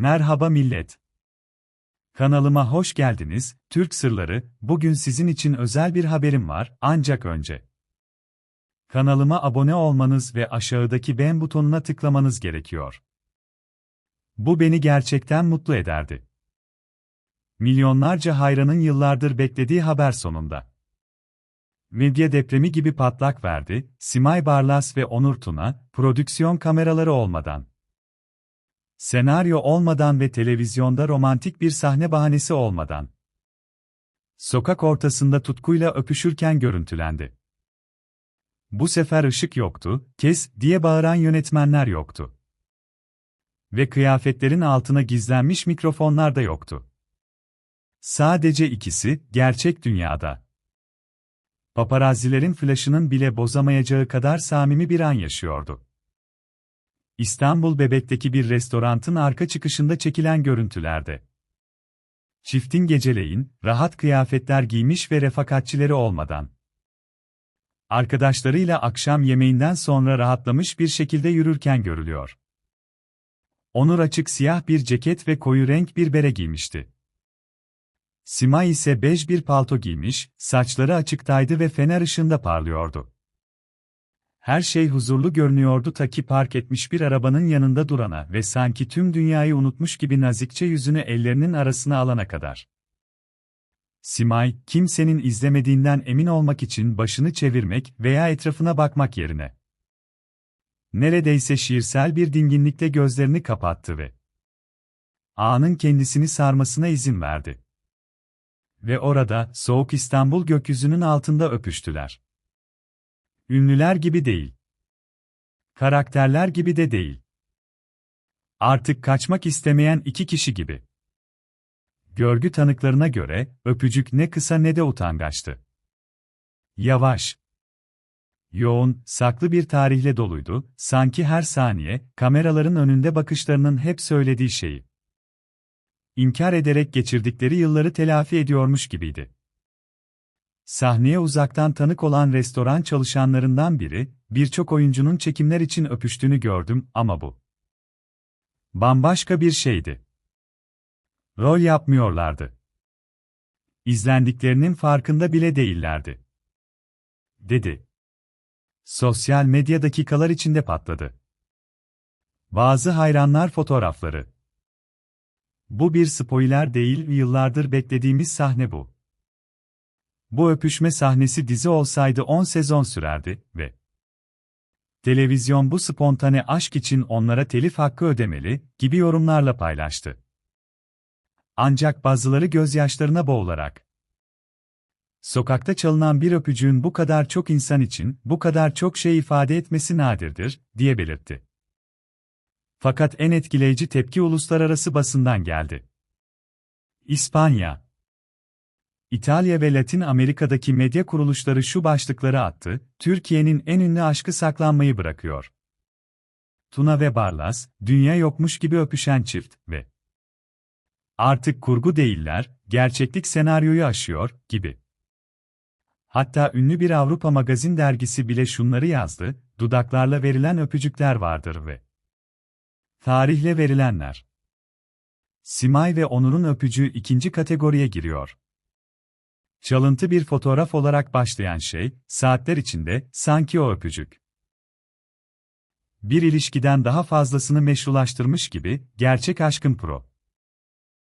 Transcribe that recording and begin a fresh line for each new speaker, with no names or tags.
Merhaba millet. Kanalıma hoş geldiniz. Türk Sırları, bugün sizin için özel bir haberim var, ancak önce. Kanalıma abone olmanız ve aşağıdaki beğen butonuna tıklamanız gerekiyor. Bu beni gerçekten mutlu ederdi. Milyonlarca hayranın yıllardır beklediği haber sonunda. Medya depremi gibi patlak verdi, Simay Barlas ve Onur Tuna, prodüksiyon kameraları olmadan. Senaryo olmadan ve televizyonda romantik bir sahne bahanesi olmadan. Sokak ortasında tutkuyla öpüşürken görüntülendi. Bu sefer ışık yoktu, kes diye bağıran yönetmenler yoktu. Ve kıyafetlerin altına gizlenmiş mikrofonlar da yoktu. Sadece ikisi, gerçek dünyada. Paparazzilerin flaşının bile bozamayacağı kadar samimi bir an yaşıyordu. İstanbul Bebek'teki bir restorantın arka çıkışında çekilen görüntülerde. Çiftin geceleyin, rahat kıyafetler giymiş ve refakatçileri olmadan. Arkadaşlarıyla akşam yemeğinden sonra rahatlamış bir şekilde yürürken görülüyor. Onur açık siyah bir ceket ve koyu renk bir bere giymişti. Simay ise bej bir palto giymiş, saçları açıktaydı ve fener ışığında parlıyordu. Her şey huzurlu görünüyordu ta ki park etmiş bir arabanın yanında durana ve sanki tüm dünyayı unutmuş gibi nazikçe yüzünü ellerinin arasına alana kadar. Simay, kimsenin izlemediğinden emin olmak için başını çevirmek veya etrafına bakmak yerine. Neredeyse şiirsel bir dinginlikle gözlerini kapattı ve anın kendisini sarmasına izin verdi. Ve orada, soğuk İstanbul gökyüzünün altında öpüştüler. Ünlüler gibi değil. Karakterler gibi de değil. Artık kaçmak istemeyen iki kişi gibi. Görgü tanıklarına göre, öpücük ne kısa ne de utangaçtı. Yavaş. Yoğun, saklı bir tarihle doluydu, sanki her saniye, kameraların önünde bakışlarının hep söylediği şeyi. İnkar ederek geçirdikleri yılları telafi ediyormuş gibiydi. Sahneye uzaktan tanık olan restoran çalışanlarından biri, birçok oyuncunun çekimler için öpüştüğünü gördüm ama bu bambaşka bir şeydi. Rol yapmıyorlardı. İzlendiklerinin farkında bile değillerdi. Dedi. Sosyal medya dakikalar içinde patladı. Bazı hayranlar fotoğrafları. Bu bir spoiler değil, yıllardır beklediğimiz sahne bu. Bu öpüşme sahnesi dizi olsaydı 10 sezon sürerdi ve televizyon bu spontane aşk için onlara telif hakkı ödemeli gibi yorumlarla paylaştı. Ancak bazıları gözyaşlarına boğularak Sokakta çalınan bir öpücüğün bu kadar çok insan için bu kadar çok şey ifade etmesi nadirdir diye belirtti. Fakat en etkileyici tepki uluslararası basından geldi. İspanya İtalya ve Latin Amerika'daki medya kuruluşları şu başlıkları attı, Türkiye'nin en ünlü aşkı saklanmayı bırakıyor. Tuna ve Barlas, dünya yokmuş gibi öpüşen çift ve artık kurgu değiller, gerçeklik senaryoyu aşıyor, gibi. Hatta ünlü bir Avrupa magazin dergisi bile şunları yazdı, dudaklarla verilen öpücükler vardır ve tarihle verilenler. Simay ve Onur'un öpücüğü ikinci kategoriye giriyor. Çalıntı bir fotoğraf olarak başlayan şey, saatler içinde, sanki o öpücük. Bir ilişkiden daha fazlasını meşrulaştırmış gibi, gerçek aşkın pro.